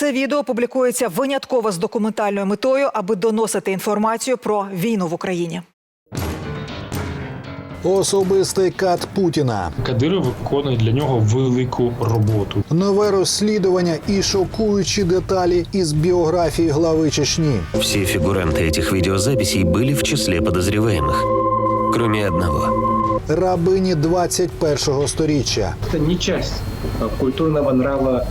Це відео публікується винятково з документальною метою, аби доносити інформацію про війну в Україні. Особистий кат Путіна, Кадиров виконує для нього велику роботу. нове розслідування і шокуючі деталі із біографії глави Чечні. Все фигуранты этих видеозаписей были в числе подозреваемых, кроме одного. Рабині 21-го сторіччя. это не часть э, культурного нрава э,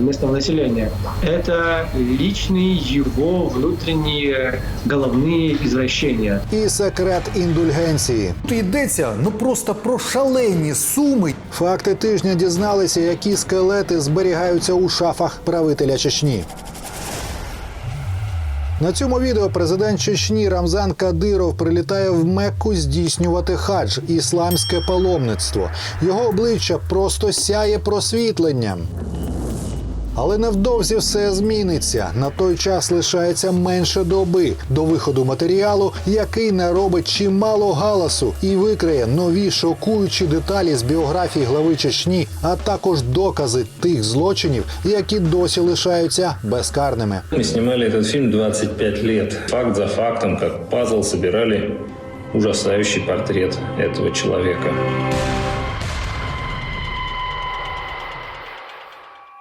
местного населения. Это личные его внутренние головные извращения. І секрет індульгенції. Тут йдеться ну просто про шалені суми. Факти тижня дізналися, які скелети зберігаються у шафах правителя Чечні. На цьому відео президент Чечні Рамзан Кадиров прилітає в Мекку здійснювати хадж ісламське паломництво. Його обличчя просто сяє просвітленням. Але невдовзі все зміниться. На той час лишається менше доби до виходу матеріалу, який наробить чимало галасу і викриє нові шокуючі деталі з біографії глави Чечні, а також докази тих злочинів, які досі лишаються безкарними. Мы снимали этот фильм 25 лет. Факт за фактом, как пазл, собирали ужасающий портрет этого человека.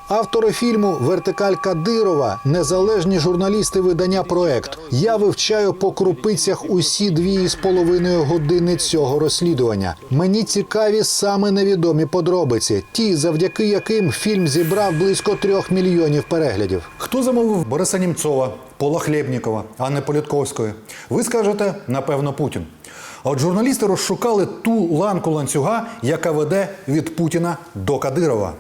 Автори фільму Вертикаль Кадирова, незалежні журналісти видання проект. Я вивчаю по крупицях усі дві з половиною години цього розслідування. Мені цікаві саме невідомі подробиці, ті, завдяки яким фільм зібрав близько трьох мільйонів переглядів. Хто замовив Бориса Німцова, Пола Хлєбнікова, Анни Політковської? Ви скажете, напевно, Путін. А от журналісти розшукали ту ланку ланцюга, яка веде від Путіна до Кадирова.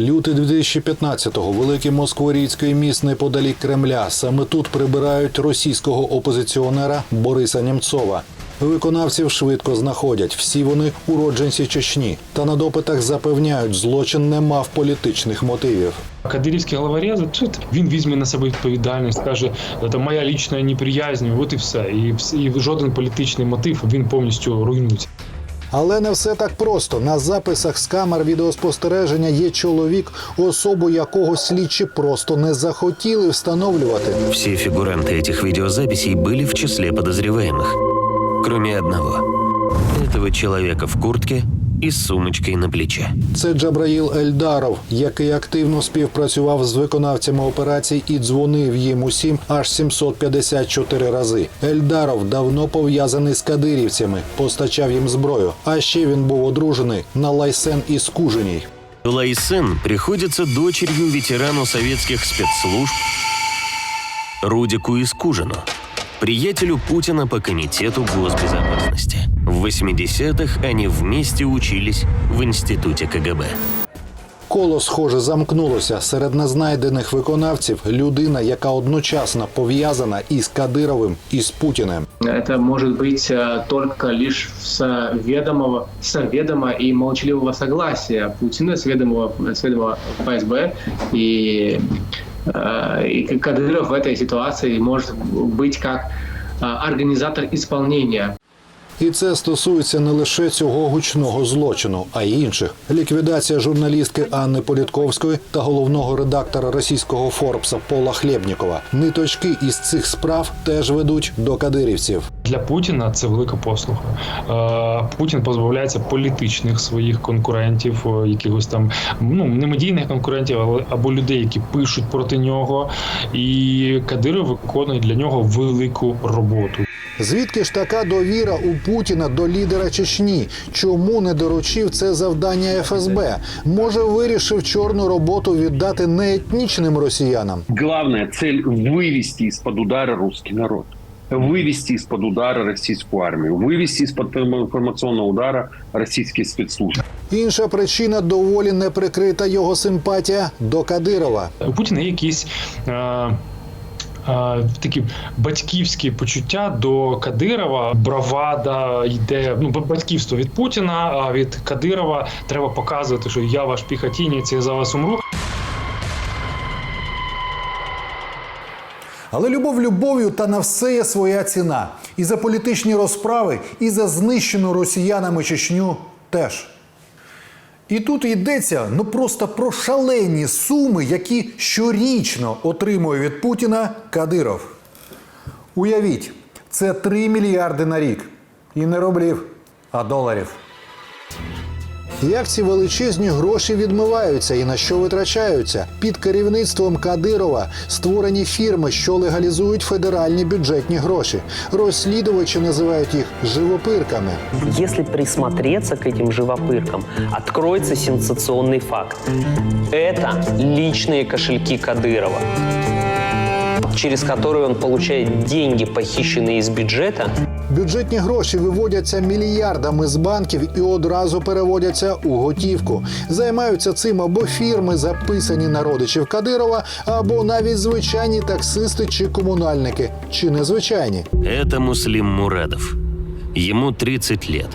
Лютий 2015-го великий москворіцький міст неподалік Кремля. Саме тут прибирають російського опозиціонера Бориса Німцова. Виконавців швидко знаходять. Всі вони уродженці Чечні. Та на допитах запевняють, злочин не мав політичних мотивів. Кадирівський головорез, він візьме на себе відповідальність, каже, це моя лічна неприязнь, от і все. І, і жоден політичний мотив він повністю руйнується. Але не все так просто. На записах з камер відеоспостереження є чоловік, особу якого слідчі просто не захотіли встановлювати. Все фигуранты этих видеозаписей были в числе подозреваемых, кроме одного. Этого человека в куртке и с сумочкой на плече. Це Джабраїл Ельдаров, який активно співпрацював з виконавцями операцій і дзвонив їм усім аж 754 рази. Ельдаров давно пов'язаний з кадирівцями, постачав їм зброю. А ще він був одружений на Лайсен із Куженій. Лайсен приходится дочерью ветерану советских спецслужб Рудику Искужину, приятелю Путина по Комитету госбезопасности. В 80-х они вместе учились в институте КГБ. Коло, схоже, замкнулося серед незнайдених виконавців. Людина, яка одночасно пов'язана із Кадировим і з Путіним. Это может быть э, только лишь с ведомого, с ведома и молчаливого согласия Путина, с ведомого, с ведома ФСБ. И, э, и Кадыров в этой ситуации может быть как э, организатор исполнения І це стосується не лише цього гучного злочину, а й інших. Ліквідація журналістки Анни Політковської та головного редактора російського Форбса Пола Хлєбнікова. Ниточки із цих справ теж ведуть до кадирівців. Для Путіна це велика послуга. Е, Путін позбавляється політичних своїх конкурентів, е, якихось там ну не медійних конкурентів, але або людей, які пишуть проти нього. І Кадиров виконує для нього велику роботу. Звідки ж така довіра у Путіна до лідера Чечні? Чому не доручив це завдання ФСБ? Може, вирішив чорну роботу віддати не етнічним росіянам? главная цель вывести из-под удара русский народ, вывести из-под удара российскую армию, вывести из-под информационного удара российские спецслужбы. Інша причина доволі неприкрита його симпатія до Кадирова. У Путіна є якісь. Е, е, Такі батьківські почуття до Кадирова, бравада йде ну батьківство від Путіна. А від Кадирова треба показувати, що я ваш піхотінець, я за вас умру. Але любов любов'ю та на все є своя ціна. І за політичні розправи, і за знищену росіянами Чечню теж. І тут йдеться ну просто про шалені суми, які щорічно отримує від Путіна Кадиров. Уявіть, це 3 мільярди на рік. І не рублів, а доларів. Як ці величезні гроші відмиваються і на що витрачаються? Під керівництвом Кадирова створені фірми, що легалізують федеральні бюджетні гроші. Розслідувачі називають їх живопирками. Если присмотреться к этим живопыркам, откроется сенсационный факт. Это личные кошельки Кадырова, через которые он получает деньги, похищенные из бюджета, Бюджетні гроші виводяться мільярдами з банків і одразу переводяться у готівку. Займаються цим або фірми, записані на родичів Кадирова, або навіть звичайні таксисти чи комунальники, чи незвичайні. Это Муслим Мурадов. Ему 30 лет.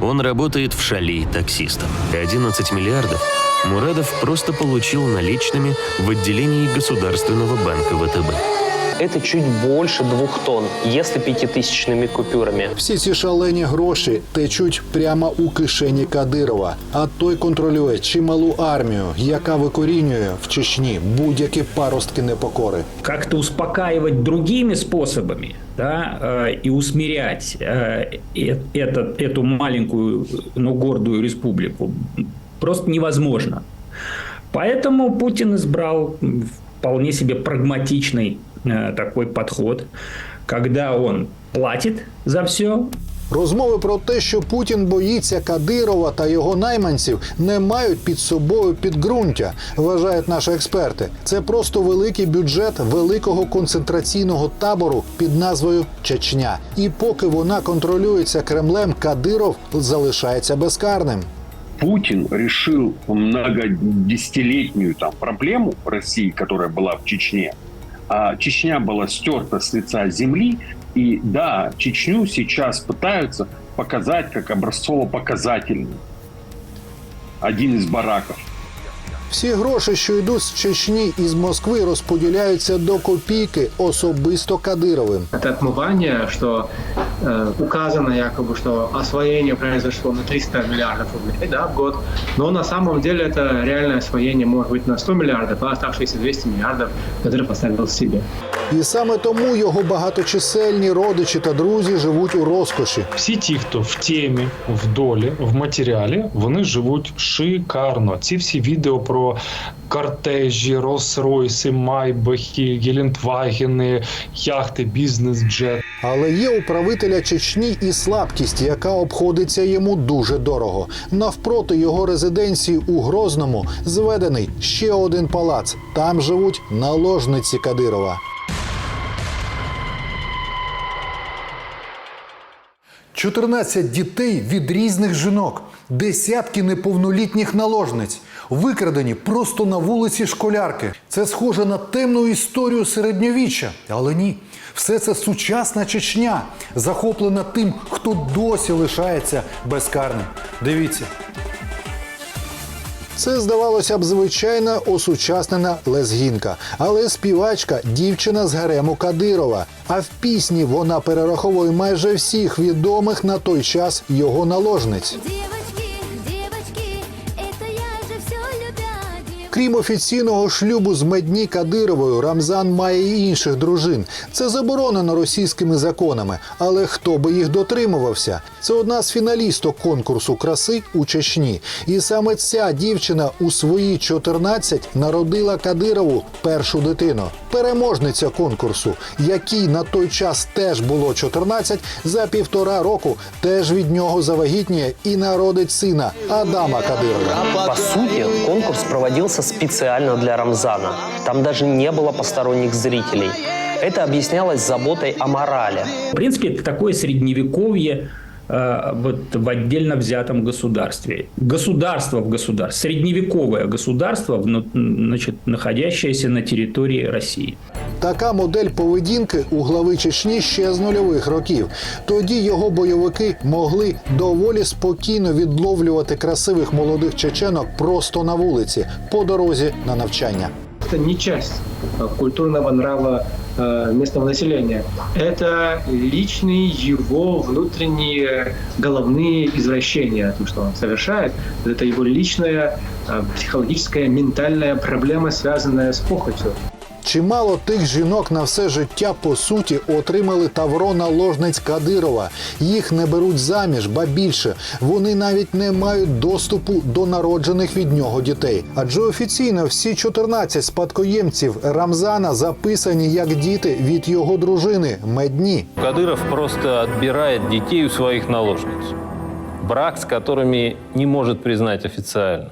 Он работает в Шали таксистом. 11 миллиардов Мурадов просто получил наличными в отделении Государственного банка ВТБ это чуть больше двух тонн, если пятитысячными купюрами. Всі ці шалені гроші течуть прямо у кишені Кадирова. А той контролює чималу армію, яка викорінює в Чечні будь-які паростки непокори. как-то успокаивать другими способами да, э, и усмирять э, э- этот, эту маленькую, но гордую республику просто невозможно. Поэтому Путин избрал вполне себе прагматичный э, такой подход, когда он платит за все, Розмови про те, що Путін боїться Кадирова та його найманців, не мають під собою підґрунтя, вважають наші експерти. Це просто великий бюджет великого концентраційного табору під назвою Чечня. І поки вона контролюється Кремлем, Кадиров залишається безкарним. Путин решил многодесятилетнюю там проблему России, которая была в Чечне А Чечня была стерта с лица земли. И да, Чечню сейчас пытаются показать как образцово-показательный. Один из бараков. Всі гроші, що йдуть з Чечні і з Москви, розподіляються до копійки особисто Кадировим. Это отмывание, что э, указано якобы, что освоение произошло на 300 миллиардов рублей да, в год, но на самом деле это реальное освоение может быть на 100 миллиардов, а оставшиеся 200 миллиардов, которые поставил себе. І саме тому його багаточисельні родичі та друзі живуть у розкоші. Всі ті, хто в темі, в долі, в матеріалі, вони живуть шикарно. Ці всі відео про кортежі, Роллс-Ройси, Майбахи, Гелендвагени, яхти, бізнес-джет. Але є у правителя Чечні і слабкість, яка обходиться йому дуже дорого. Навпроти його резиденції у Грозному зведений ще один палац. Там живуть наложниці Кадирова. – 14 дітей від різних жінок, десятки неповнолітніх наложниць, викрадені просто на вулиці школярки. Це схоже на темну історію середньовіччя, але ні. Все це сучасна Чечня, захоплена тим, хто досі лишається безкарним. Дивіться. Це здавалося б звичайна осучаснена лезгінка, але співачка дівчина з гарему Кадирова. А в пісні вона перераховує майже всіх відомих на той час його наложниць. Крім офіційного шлюбу з Медні Кадировою, Рамзан має і інших дружин. Це заборонено російськими законами, але хто би їх дотримувався? Це одна з фіналісток конкурсу краси у Чечні. І саме ця дівчина у свої 14 народила Кадирову першу дитину. Переможниця конкурсу, якій на той час теж було 14, за півтора року теж від нього завагітніє і народить сина Адама Кадирова. По сути, конкурс проводился специально для Рамзана. Там даже не было посторонних зрителей. Это объяснялось заботой о морали. В принципе, это такое средневековье э, вот в отдельно взятом государстве. Государство в государстве, средневековое государство, вну- значит, находящееся на территории России. Така модель поведінки у глави Чечні ще з нульових років. Тоді його бойовики могли доволі спокійно відловлювати красивих молодих чеченок просто на вулиці по дорозі на навчання. Это не часть э, культурного нрава э, местного населения. Это личные его внутренние головные извращения, то, что он совершает. Это его личная э, психологическая, ментальная проблема, связанная с похотью. Чимало тих жінок на все життя по суті отримали тавро наложниць Кадирова. Їх не беруть заміж, ба більше вони навіть не мають доступу до народжених від нього дітей. Адже офіційно всі 14 спадкоємців Рамзана записані як діти від його дружини Медні. Кадыров просто отбирает детей у своих наложниц. Брак с которыми не может признать официально.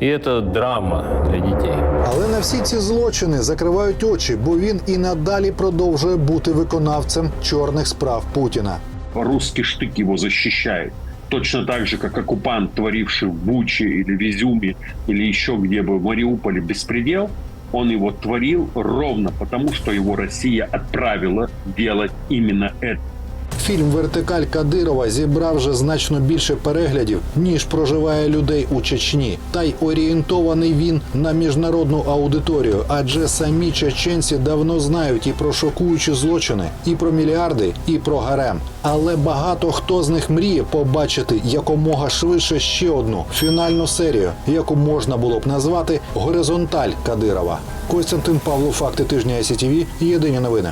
И это драма для детей. Але на всі ці злочини закривають очі, бо він і надалі продовжує бути виконавцем чорних справ Путіна. Русский штык его защищает. Точно так же, как оккупант, творивший в Буче или в Изюме, или еще где бы в Мариуполе беспредел, он его творил ровно потому, что его Россия отправила делать именно это. Фільм Вертикаль Кадирова зібрав вже значно більше переглядів, ніж проживає людей у Чечні. Та й орієнтований він на міжнародну аудиторію, адже самі чеченці давно знають і про шокуючі злочини, і про мільярди, і про гарем. Але багато хто з них мріє побачити якомога швидше ще одну фінальну серію, яку можна було б назвати Горизонталь Кадирова. Костянтин Павло, факти тижня СІТВ, Єдині новини.